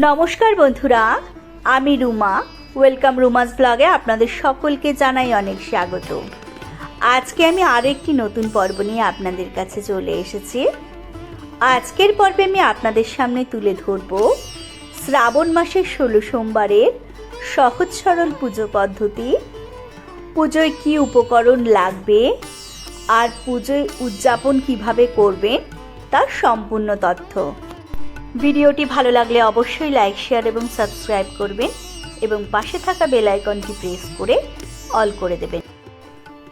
নমস্কার বন্ধুরা, আমি রুমা। ওয়েলকাম রুমাস ব্লগে আপনাদের সকলকে জানাই অনেক স্বাগত। আজকে আমি আরও একটি নতুন পর্ব নিয়ে আপনাদের কাছে চলে এসেছি। আজকের পর্বে আমি আপনাদের সামনে তুলে ধরব শ্রাবণ মাসের ষোলো সোমবারের সহজ সরল পুজো পদ্ধতি। পুজোয় কি উপকরণ লাগবে আর পুজোয় উদযাপন কীভাবে করবেন তার সম্পূর্ণ তথ্য। ভিডিওটি ভালো লাগলে অবশ্যই লাইক, শেয়ার এবং সাবস্ক্রাইব করবেন এবং পাশে থাকা বেল আইকনটি প্রেস করে অল করে দেবেন।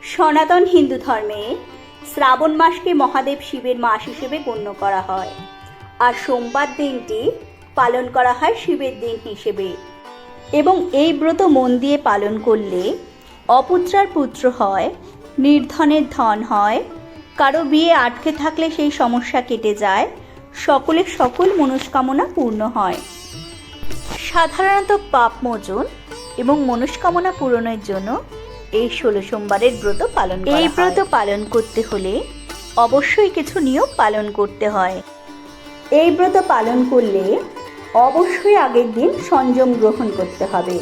সনাতন হিন্দু ধর্মে শ্রাবণ মাসকে মহাদেব শিবের মাস হিসেবে গণ্য করা হয় আর সোমবার দিনটি পালন করা হয় শিবের দিন হিসেবে এবং এই ব্রত মন দিয়ে পালন করলে অপুত্রার পুত্র হয়, নির্ধনের ধন হয়, কারও বিয়ে আটকে থাকলে সেই সমস্যা কেটে যায় সকলের সকল মনস্কামনা পূর্ণ হয়। সাধারণত পাপ মোচন এবং মনস্কামনা পূরণের জন্য এই ষোলো সোমবারের ব্রত পালন এই ব্রত পালন করতে হলে অবশ্যই কিছু নিয়ম পালন করতে হয়। এই ব্রত পালন করলে অবশ্যই আগের দিন সংযম গ্রহণ করতে হবে।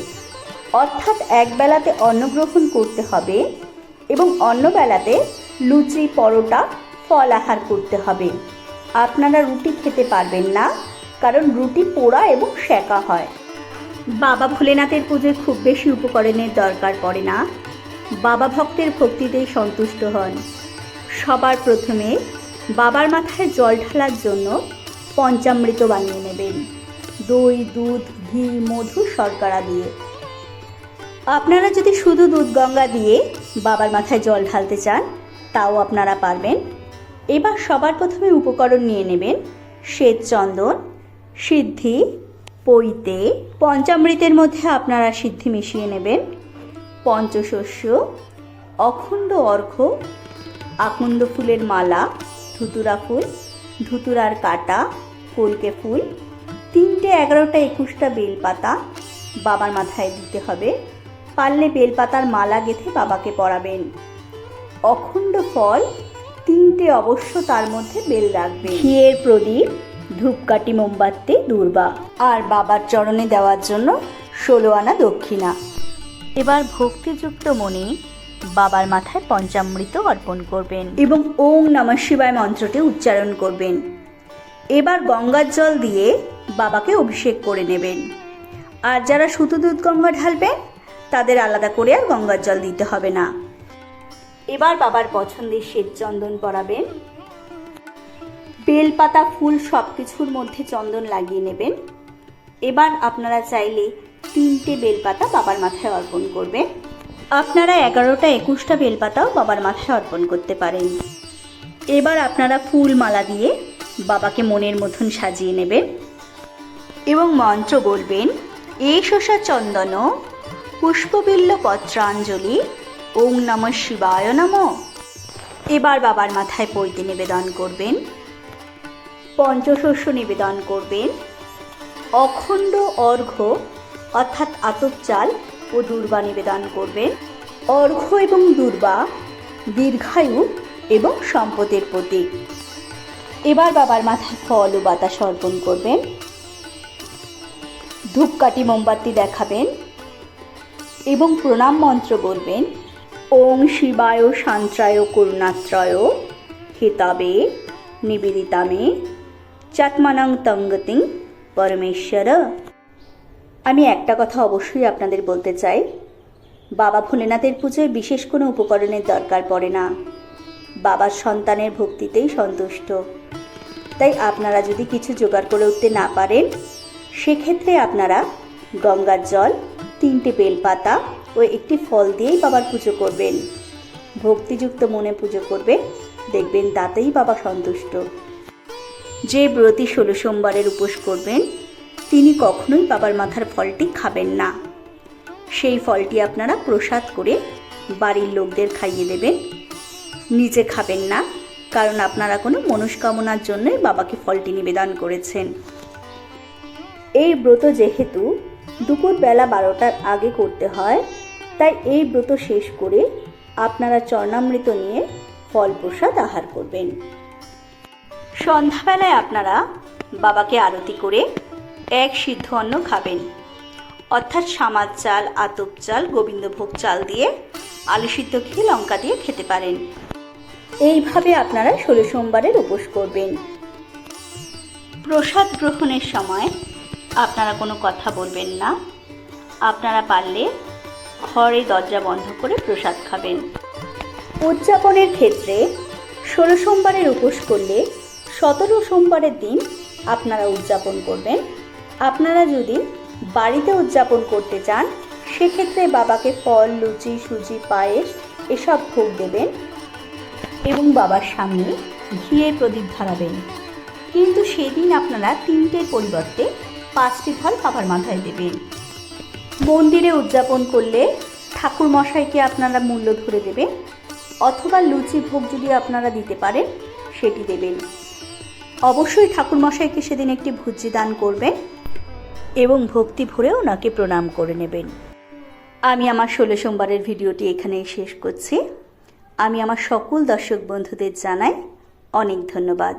অর্থাৎ এক বেলাতে অন্ন গ্রহণ করতে হবে এবং অন্য বেলাতে লুচি পরোটা ফল আহার করতে হবে। আপনারা রুটি খেতে পারবেন না, কারণ রুটি পোড়া এবং সেকা হয়। বাবা ভোলেনাথের পুজোয় খুব বেশি উপকরণের দরকার পড়ে না। বাবা ভক্তের ভক্তিতেই সন্তুষ্ট হন। সবার প্রথমে বাবার মাথায় জল ঢালার জন্য পঞ্চামৃত বানিয়ে নেবেন। দই, দুধ, ঘি, মধু শর্করা দিয়ে। আপনারা যদি শুধু দুধ গঙ্গা দিয়ে বাবার মাথায় জল ঢালতে চান, তাও আপনারা পারবেন। এবার সবার প্রথমে উপকরণ নিয়ে নেবেন শ্বেত চন্দন সিদ্ধি, পৈতে, পঞ্চামৃতের মধ্যে আপনারা সিদ্ধি মিশিয়ে নেবেন, পঞ্চশস্য, অখণ্ড অর্ঘ, আকন্দ ফুলের মালা, ধুতুরা ফুল, ধুতুরার কাটা কলকে ফুল, তিনটে এগারোটা একুশটা বেলপাতা বাবার মাথায় দিতে হবে। পারলে বেলপাতার মালা গেঁথে বাবাকে পরাবেন। অখণ্ড ফল তিনটে অবশ্য তার মধ্যে বেল রাখবে। ঘিয়ের প্রদীপ ধূপকাঠি মোমবাতি দুর্বা। আর বাবার চরণে দেওয়ার জন্য ষোলো আনা দক্ষিণা। এবার ভক্তিযুক্ত মনে বাবার মাথায় পঞ্চামৃত অর্পণ করবেন। এবং ওং নমঃ শিবায় মন্ত্রটি উচ্চারণ করবেন। এবার গঙ্গার জল দিয়ে বাবাকে অভিষেক করে নেবেন। আর যারা শুধু দুধ গঙ্গা ঢালবেন তাদের আলাদা করে আর গঙ্গার জল দিতে হবে না। এবার বাবার পছন্দের শ্বেত চন্দন পরাবেন। বেলপাতা, ফুল সব কিছুর মধ্যে চন্দন লাগিয়ে নেবেন। এবার আপনারা চাইলে তিনটে বেলপাতা বাবার মাথায় অর্পণ করবেন। আপনারা এগারোটা, একুশটা বেলপাতাও বাবার মাথায় অর্পণ করতে পারেন। এবার আপনারা ফুল মালা দিয়ে বাবাকে মনের মতন সাজিয়ে নেবেন এবং মন্ত্র বলবেন, এই শোষা চন্দন পুষ্পবিল্ল পত্রাঞ্জলি ওং নম শিবায় নম। এবার বাবার মাথায় পৈতে নিবেদন করবেন। পঞ্চশস্য নিবেদন করবেন। অখণ্ড অর্ঘ্য, অর্থাৎ আতপ চাল ও দুর্বা নিবেদন করবেন। অর্ঘ্য এবং দুর্বা, দীর্ঘায়ু এবং সম্পদের প্রতীক। এবার বাবার মাথায় ফল ও বাতাস অর্পণ করবেন। ধূপকাঠি মোমবাতি দেখাবেন এবং প্রণাম মন্ত্র বলবেন ওং শিবায় শান্ত্রায় করুণাত্রয় হিতাবে নিবেদিতামে চাত্মানাং তঙ্গতিং পরমেশ্বর। আমি একটা কথা অবশ্যই আপনাদের বলতে চাই। বাবা ভোলেনাথের পুজোয় বিশেষ কোনো উপকরণের দরকার পড়ে না। বাবার সন্তানের ভক্তিতেই সন্তুষ্ট। তাই আপনারা যদি কিছু জোগাড় করে উঠতে না পারেন, সেক্ষেত্রে আপনারা গঙ্গার জল, তিনটে বেলপাতা ও একটি ফল দিয়েই বাবার পুজো করবেন। ভক্তিযুক্ত মনে পুজো করবেন দেখবেন তাতেই বাবা সন্তুষ্ট। যে ব্রতী ষোলো সোমবারের উপোস করবেন, তিনি কখনোই বাবার মাথার ফলটি খাবেন না। সেই ফলটি আপনারা প্রসাদ করে বাড়ির লোকদের খাইয়ে দেবেন। নিজে খাবেন না, কারণ আপনারা কোনো মনস্কামনার জন্যই বাবাকে ফলটি নিবেদন করেছেন। এই ব্রত যেহেতু দুপুর বেলা বারোটার আগে করতে হয় তাই এই ব্রত শেষ করে আপনারা চর্ণামৃত নিয়ে ফল প্রসাদ আহার করবেন। সন্ধ্যাবেলায় আপনারা বাবাকে আরতি করে এক সিদ্ধ অন্ন খাবেন। অর্থাৎ সামার চাল, আতপ চাল, গোবিন্দভোগ চাল দিয়ে আলু সিদ্ধ খেয়ে লঙ্কা দিয়ে খেতে পারেন। এইভাবে আপনারা ষোলো সোমবারের উপোস করবেন। প্রসাদ গ্রহণের সময় আপনারা কোনো কথা বলবেন না। আপনারা পারলে ঘরে দরজা বন্ধ করে প্রসাদ খাবেন। উদযাপনের ক্ষেত্রে ষোলো সোমবারের উপোস করলে সতেরো সোমবারের দিন আপনারা উদযাপন করবেন। আপনারা যদি বাড়িতে উদযাপন করতে চান, সেক্ষেত্রে বাবাকে ফল, লুচি, সুজি, পায়েস এসব ভোগ দেবেন এবং বাবার সামনে ঘিয়ের প্রদীপ ধরাবেন। কিন্তু সেদিন আপনারা তিনটের পরিবর্তে পাঁচটি ফল বাবার মাথায় দেবেন। মন্দিরে উদযাপন করলে ঠাকুর মশাইকে আপনারা মূল্য ধরে দেবেন অথবা লুচি ভোগ যদি আপনারা দিতে পারেন, সেটি দেবেন। অবশ্যই ঠাকুর মশাইকে সেদিন একটি ভুজি দান করবেন এবং ভক্তি ভরে ওনাকে প্রণাম করে নেবেন। আমি আমার ষোলো সোমবারের ভিডিওটি এখানেই শেষ করছি। আমি আমার সকল দর্শক বন্ধুদের জানাই অনেক ধন্যবাদ।